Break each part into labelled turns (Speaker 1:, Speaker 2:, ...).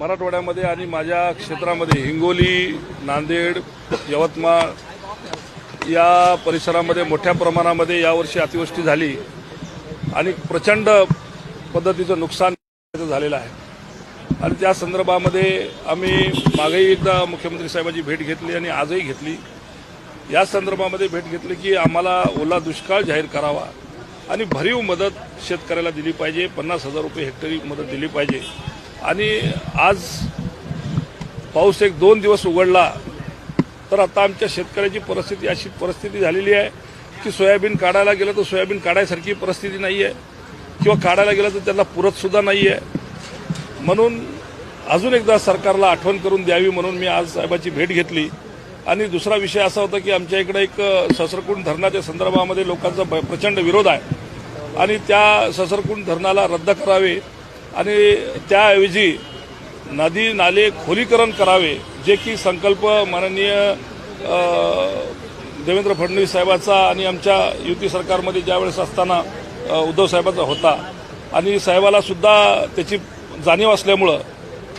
Speaker 1: मराठवाड्यामध्ये आणि माझ्या क्षेत्रामध्ये हिंगोली नांदेड यवतमाळ या परिसरामध्ये मोठ्या प्रमाणामध्ये यावर्षी अतिवृष्टी झाली. आणि प्रचंड पद्धतीचं नुकसान झालेलं आहे. आणि त्या संदर्भामध्ये आम्ही मागेही एकदा मुख्यमंत्री साहेबांची भेट घेतली आणि आजही घेतली. या संदर्भामध्ये भेट घेतली की आम्हाला ओला दुष्काळ जाहीर करावा. आणि भरीव मदत शेतकऱ्याला दिली पाहिजे. पन्नास हजार रुपये हेक्टरी मदत दिली पाहिजे. आणि आज पाऊस एक दोन दिवस उघडला तर आता आमच्या शेतकऱ्याची परिस्थिती अशी परिस्थिती झालेली आहे की सोयाबीन काढायला गेलं तर सोयाबीन काढायसारखी परिस्थिती नाही आहे किंवा काढायला गेलं तर त्याला पुरतसुद्धा नाही आहे. म्हणून अजून एकदा सरकारला आठवण करून द्यावी म्हणून मी आज साहेबाची भेट घेतली. आणि दुसरा विषय असा होता की आमच्या इकडे एक ससरकुंड धरणाच्या संदर्भामध्ये लोकांचा ब- प्रचंड विरोध आहे. आणि त्या ससरकुंड धरणाला रद्द करावे आणि त्याऐवजी नदी नाले खोलीकरण करावे जे की संकल्प माननीय देवेंद्र फडणवीस साहेबाचा आणि आमच्या युती सरकारमध्ये ज्यावेळेस असताना उद्धव साहेबाचा होता. आणि साहेबाला सुद्धा त्याची जाणीव असल्यामुळं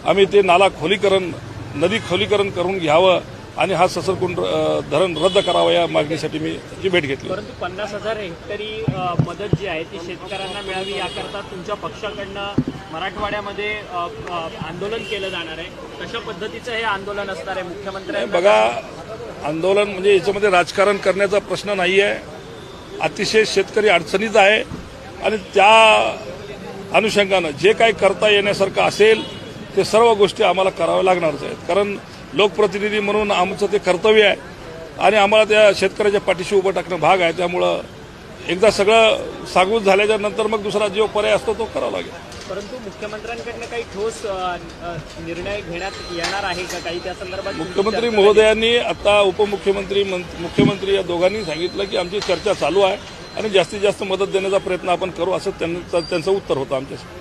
Speaker 1: आम्ही ते नाला खोलीकरण नदी खोलीकरण करून घ्यावं. आणि हा ससरकुंड धरण रद्द करावं या मागणीसाठी मी त्याची भेट घेतली.
Speaker 2: परंतु पन्नास हजार हेक्टरी मदत जी आहे ती शेतकऱ्यांना मिळावी याकरता तुमच्या पक्षाकडनं मराठवाड्यामध्ये आंदोलन केलं जाणार आहे. कशा पद्धतीचं हे आंदोलन असणार आहे? मुख्यमंत्र्यांना
Speaker 1: बघा आंदोलन म्हणजे याच्यामध्ये राजकारण करण्याचा प्रश्न नाही आहे अतिशय शेतकरी अडचणीत आहे. आणि त्या अनुषंगानं जे काही करता येण्यासारखं असेल ते सर्व गोष्टी आम्हाला कराव्या लागणारच आहेत. कारण लोकप्रतिनिधी म्हणून आमचं ते कर्तव्य आहे. आणि आम्हाला त्या शेतकऱ्याच्या पाठीशी उभं टाकणं भाग आहे. त्यामुळं एकदा सगळं सांगून झाल्याच्यानंतर मग दुसरा जो पर्याय असतो तो करावा लागेल.
Speaker 2: परंतु मुख्यमंत्र्यांकडनं काही ठोस निर्णय घेण्यात येणार आहे का काही? त्या संदर्भात
Speaker 1: मुख्यमंत्री महोदयांनी आता उपमुख्यमंत्री मंत- मुख्यमंत्री या दोघांनी सांगितलं की आमची चर्चा चालू आहे आणि जास्तीत जास्त मदत देण्याचा प्रयत्न आपण करू असं त्यांचं त्यांचं उत्तर होतं आमच्या